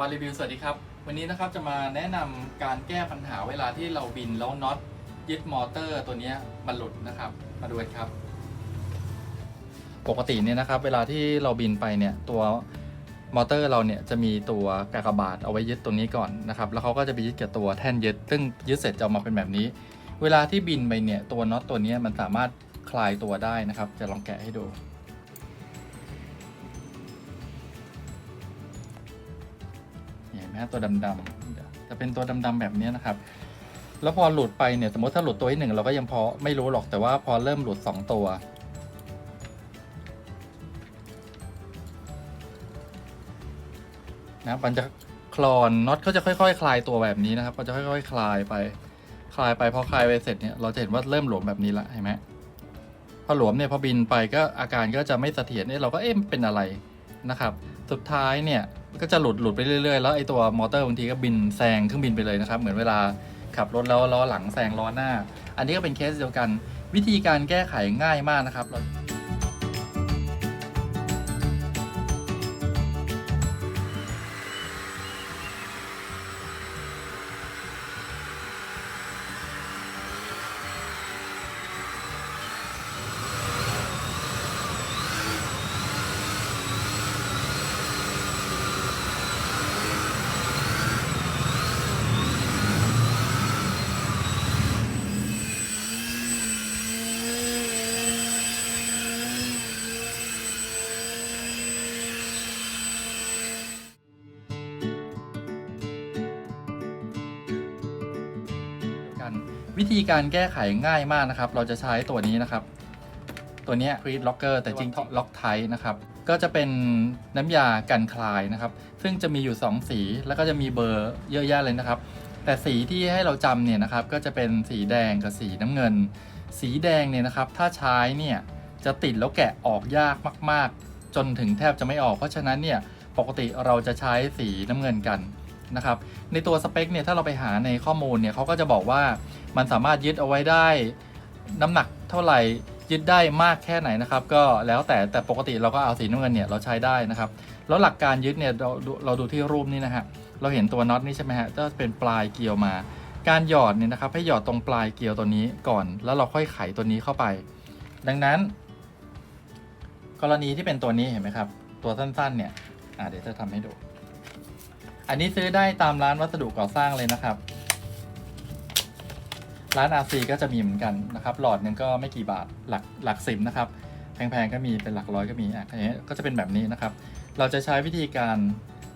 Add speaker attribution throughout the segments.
Speaker 1: วันรีวิวสวัสดีครับ วันนี้นะครับจะมาแนะนำการแก้ปัญหาเวลาที่เราบินแล้วน็อตยึดมอเตอร์ตัวนี้มันหลุดนะครับ มาดูกันครับ ปกติเนี่ยนะครับ เวลาที่เราบินไปเนี่ยตัวมอเตอร์เราเนี่ยจะมีตัวกากบาทเอาไว้ยึดตรงนี้ก่อนนะครับ แล้วเขาก็จะไปยึดกับตัวแท่นยึด ซึ่งยึดเสร็จจะออกมาเป็นแบบนี้ เวลาที่บินไปเนี่ยตัวน็อตตัวนี้มันสามารถคลายตัวได้นะครับ จะลองแกะให้ดู นะตัวดำๆจะเป็นตัวดำๆแบบนี้นะครับ แล้วพอหลุดไปเนี่ยสมมติถ้าหลุดตัวที่หนึ่งเราก็ยังพอไม่รู้หรอกแต่ว่าพอเริ่มหลุดสองตัว นะมันจะคลอนน็อตเขาจะค่อยๆ คลายตัวแบบนี้นะครับก็จะค่อยๆ คลายไป คลายไปพอคลายไปเสร็จเนี่ยเราจะเห็นว่าเริ่มหลวมแบบนี้ละเห็นไหมพอหลวมเนี่ยพอบินไปก็อาการก็จะไม่เสถียรเนี่ยเราก็เอ๊ะเป็นอะไรนะครับ สุดท้ายเนี่ย ก็จะหลุดหลุดไปเรื่อยๆ แล้วไอ้ตัวมอเตอร์บางทีก็บินแซงเครื่องบินไปเลยนะครับ เหมือนเวลาขับรถแล้วล้อหลังแซงล้อหน้า อันนี้ก็เป็นเคสเดียวกัน วิธีการแก้ไขง่ายมากนะครับ วิธีการแก้ไขง่ายมากนะครับ เราจะใช้ตัวนี้นะครับ ตัวเนี้ครีดล็อกเกอร์แต่จริงล็อกไทนะครับ ก็จะเป็นน้ำยากันคลายนะครับ ซึ่งจะมีอยู่ 2 สีแล้วก็จะมีเบอร์เยอะแยะเลยนะครับ แต่สีที่ให้เราจำเนี่ยนะครับ ก็จะเป็นสีแดงกับสีน้ำเงิน สีแดงเนี่ยนะครับ ถ้าใช้เนี่ยจะติดแล้วแกะออกยากมาก ๆ จนถึงแทบจะไม่ออก เพราะฉะนั้นเนี่ยปกติเราจะใช้สีน้ำเงินกัน นะครับ ในตัวสเปคเนี่ยถ้าเราไปหาในข้อมูลเนี่ยเขาก็จะบอกว่ามันสามารถยึดเอาไว้ได้น้ำหนักเท่าไหร่ยึดได้มากแค่ไหนนะครับ ก็แล้วแต่แต่ปกติเราก็เอาสีน้ำเงินเนี่ยเราใช้ได้นะครับ แล้วหลักการยึดเนี่ยเราดูเราดูที่รูปนี้นะฮะเราเห็นตัวน็อตนี่ใช่ไหมฮะก็เป็นปลายเกลียวมา การหยอดเนี่ยนะครับให้หยอดตรงปลายเกลียวตัวนี้ก่อน แล้วเราค่อยไขตัวนี้เข้าไป ดังนั้น กรณีที่เป็นตัวนี้เห็นไหมครับ ตัวสั้นๆเนี่ยเดี๋ยวจะทำให้ดู อันนี้ซื้อได้ตามร้านวัสดุก่อสร้างเลยนะครับ ร้าน RC ก็จะมีเหมือนกันนะครับ หลอดหนึงก็ไม่กี่บาทหลักหลักสิบนะครับ แพงๆก็มีเป็นหลักร้อยก็มีอะอันนี้ก็จะเป็นแบบนี้นะครับ เราจะใช้วิธีการ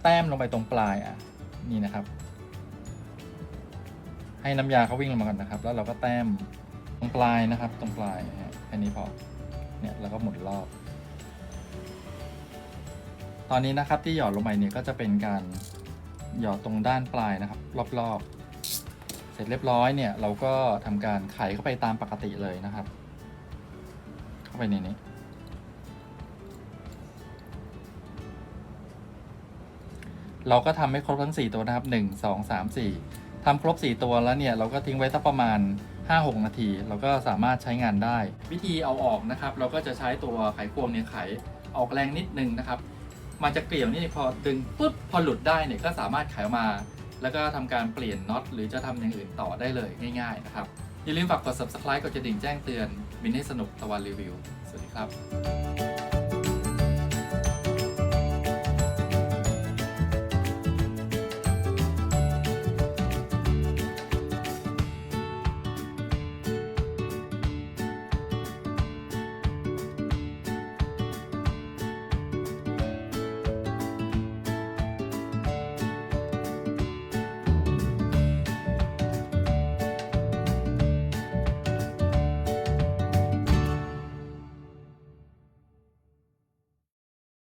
Speaker 1: แต้มลงไปตรงปลายอะนี่นะครับ ให้น้ำยาเขาวิ่งลงมาก่อนนะครับ แล้วเราก็แต้มตรงปลายนะครับ ตรงปลายแค่นี้พอเนี่ยแล้วก็หมุนรอบตอนนี้นะครับที่หยอดลงไปเนี่ยก็จะเป็นการ หยอดตรงด้านปลายนะครับ รอบๆ เสร็จเรียบร้อยเนี่ย เราก็ทำการไขเข้าไปตามปกติเลยนะครับ เข้าไปในนี้เราก็ทำให้ครบทั้ง 4 ตัวนะครับ 1 2 3 4ทำครบ 4 ตัวแล้วเนี่ย เราก็ทิ้งไว้สักประมาณ 5-6 นาที เราก็สามารถใช้งานได้ วิธีเอาออกนะครับ เราก็จะใช้ตัวไขควงเนี่ยไขออกแรงนิดนึงนะครับ มันจะเกลี่ยวนี่พอดึงปุ๊บพอหลุดได้เนี่ยก็สามารถไขออกมา แล้วก็ทำการเปลี่ยนน็อตหรือจะทำอย่างอื่นต่อได้เลยง่ายๆนะครับ อย่าลืมฝากกด subscribe กดกระดิ่งแจ้งเตือนบินให้สนุกตะวันรีวิว สวัสดีครับ